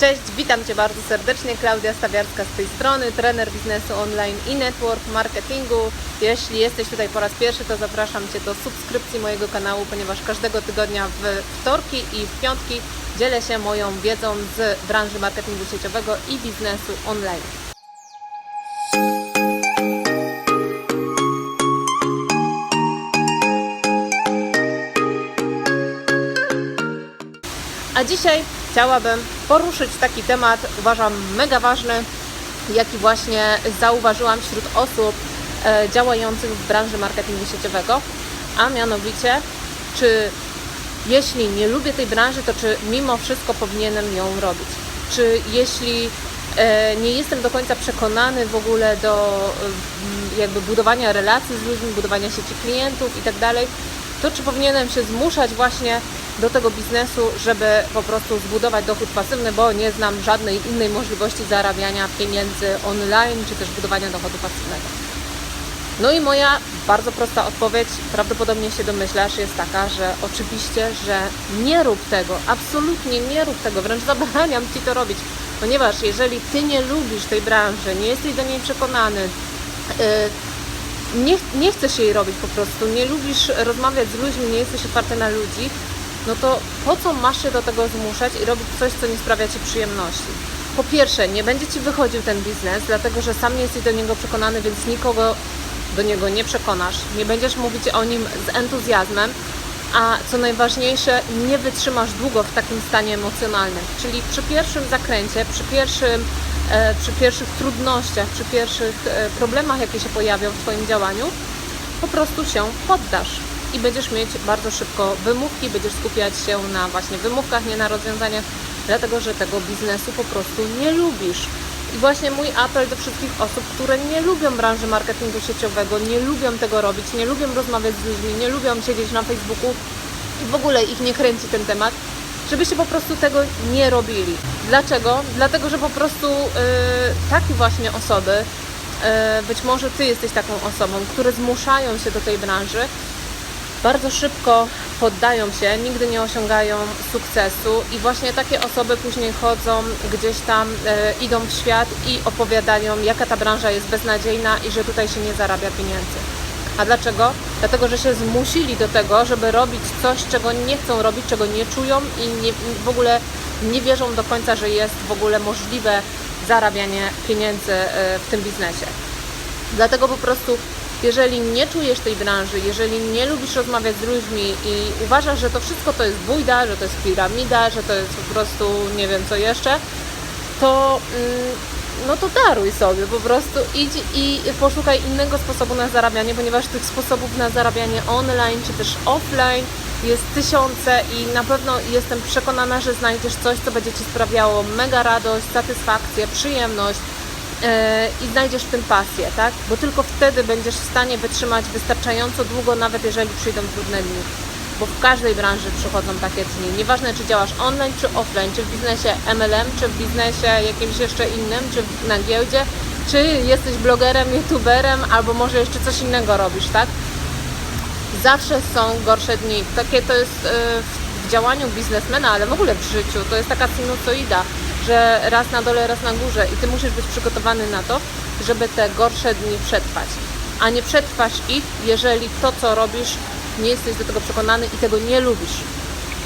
Cześć, witam Cię bardzo serdecznie. Klaudia Stawiarska z tej strony, trener biznesu online i network marketingu. Jeśli jesteś tutaj po raz pierwszy, to zapraszam Cię do subskrypcji mojego kanału, ponieważ każdego tygodnia w wtorki i w piątki dzielę się moją wiedzą z branży marketingu sieciowego i biznesu online. A dzisiaj chciałabym poruszyć taki temat, uważam mega ważny, jaki właśnie zauważyłam wśród osób e, działających w branży marketingu sieciowego, a mianowicie, czy jeśli nie lubię tej branży, to czy mimo wszystko powinienem ją robić? Czy jeśli e, nie jestem do końca przekonany w ogóle do e, jakby budowania relacji z ludźmi, budowania sieci klientów i tak dalej, to czy powinienem się zmuszać właśnie do tego biznesu, żeby po prostu zbudować dochód pasywny, bo nie znam żadnej innej możliwości zarabiania pieniędzy online, czy też budowania dochodu pasywnego. No i moja bardzo prosta odpowiedź, prawdopodobnie się domyślasz, jest taka, że oczywiście, że nie rób tego, absolutnie nie rób tego, wręcz zabraniam Ci to robić, ponieważ jeżeli Ty nie lubisz tej branży, nie jesteś do niej przekonany, yy, nie, nie chcesz jej robić po prostu, nie lubisz rozmawiać z ludźmi, nie jesteś otwarty na ludzi, no to po co masz się do tego zmuszać i robić coś, co nie sprawia Ci przyjemności? Po pierwsze, nie będzie Ci wychodził ten biznes, dlatego że sam nie jesteś do niego przekonany, więc nikogo do niego nie przekonasz. Nie będziesz mówić o nim z entuzjazmem, a co najważniejsze, nie wytrzymasz długo w takim stanie emocjonalnym. Czyli przy pierwszym zakręcie, przy, pierwszym, e, przy pierwszych trudnościach, przy pierwszych e, problemach, jakie się pojawią w Twoim działaniu, po prostu się poddasz i będziesz mieć bardzo szybko wymówki, będziesz skupiać się na właśnie wymówkach, nie na rozwiązaniach, dlatego że tego biznesu po prostu nie lubisz. I właśnie mój apel do wszystkich osób, które nie lubią branży marketingu sieciowego, nie lubią tego robić, nie lubią rozmawiać z ludźmi, nie lubią siedzieć na Facebooku i w ogóle ich nie kręci ten temat, żebyście po prostu tego nie robili. Dlaczego? Dlatego, że po prostu yy, takie właśnie osoby, yy, być może Ty jesteś taką osobą, które zmuszają się do tej branży, bardzo szybko poddają się, nigdy nie osiągają sukcesu i właśnie takie osoby później chodzą gdzieś tam, e, idą w świat i opowiadają, jaka ta branża jest beznadziejna i że tutaj się nie zarabia pieniędzy. A dlaczego? Dlatego, że się zmusili do tego, żeby robić coś, czego nie chcą robić, czego nie czują i nie, w ogóle nie wierzą do końca, że jest w ogóle możliwe zarabianie pieniędzy e, w tym biznesie. Dlatego po prostu jeżeli nie czujesz tej branży, jeżeli nie lubisz rozmawiać z ludźmi i uważasz, że to wszystko to jest bójda, że to jest piramida, że to jest po prostu nie wiem co jeszcze, to mm, no to daruj sobie, po prostu. Idź i poszukaj innego sposobu na zarabianie, ponieważ tych sposobów na zarabianie online czy też offline jest tysiące i na pewno jestem przekonana, że znajdziesz coś, co będzie Ci sprawiało mega radość, satysfakcję, przyjemność, i znajdziesz w tym pasję, tak? Bo tylko wtedy będziesz w stanie wytrzymać wystarczająco długo, nawet jeżeli przyjdą trudne dni. Bo w każdej branży przychodzą takie dni. Nieważne, czy działasz online, czy offline, czy w biznesie MLM, czy w biznesie jakimś jeszcze innym, czy na giełdzie, czy jesteś blogerem, youtuberem, albo może jeszcze coś innego robisz, tak? Zawsze są gorsze dni. Takie to jest e, w działaniu biznesmena, ale w ogóle w życiu. To jest taka sinusoida że raz na dole, raz na górze i ty musisz być przygotowany na to, żeby te gorsze dni przetrwać. A nie przetrwasz ich, jeżeli to, co robisz, nie jesteś do tego przekonany i tego nie lubisz.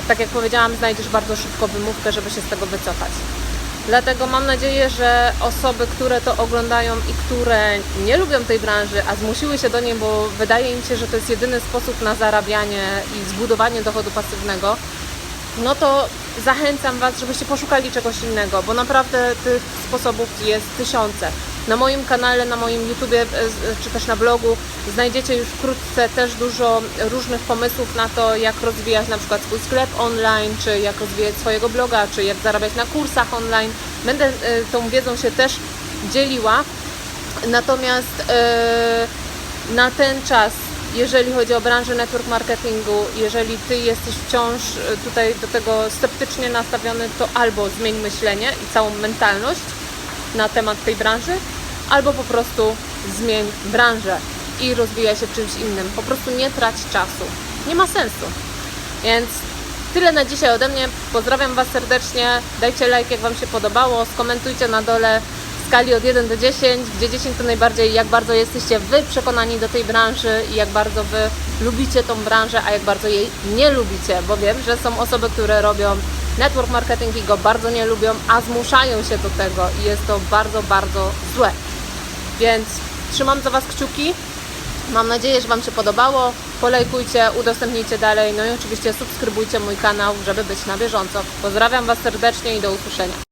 Tak jak powiedziałam, znajdziesz bardzo szybko wymówkę, żeby się z tego wycofać. Dlatego mam nadzieję, że osoby, które to oglądają i które nie lubią tej branży, a zmusiły się do niej, bo wydaje im się, że to jest jedyny sposób na zarabianie i zbudowanie dochodu pasywnego, no to zachęcam Was, żebyście poszukali czegoś innego, bo naprawdę tych sposobów jest tysiące. Na moim kanale, na moim YouTubie czy też na blogu znajdziecie już wkrótce też dużo różnych pomysłów na to, jak rozwijać na przykład swój sklep online, czy jak rozwijać swojego bloga, czy jak zarabiać na kursach online. Będę e, tą wiedzą się też dzieliła. Natomiast na ten czas jeżeli chodzi o branżę network marketingu, jeżeli Ty jesteś wciąż e, tutaj do tego sceptycznie nastawiony, to albo zmień myślenie i całą mentalność na temat tej branży, albo po prostu zmień branżę i rozwijaj się w czymś innym. Po prostu nie trać czasu. Nie ma sensu. Więc Tyle na dzisiaj ode mnie. Pozdrawiam Was serdecznie. Dajcie like, jak Wam się podobało. Skomentujcie na dole skali od 1 do 10, gdzie 10 to najbardziej jak bardzo jesteście Wy przekonani do tej branży i jak bardzo Wy lubicie tą branżę, a jak bardzo jej nie lubicie, bo wiem, że są osoby, które robią network marketing i go bardzo nie lubią, a zmuszają się do tego i jest to bardzo, bardzo złe. Więc trzymam za Was kciuki. Mam nadzieję, że Wam się podobało. Polajkujcie, udostępnijcie dalej. No i oczywiście subskrybujcie mój kanał, żeby być na bieżąco. Pozdrawiam Was serdecznie i do usłyszenia.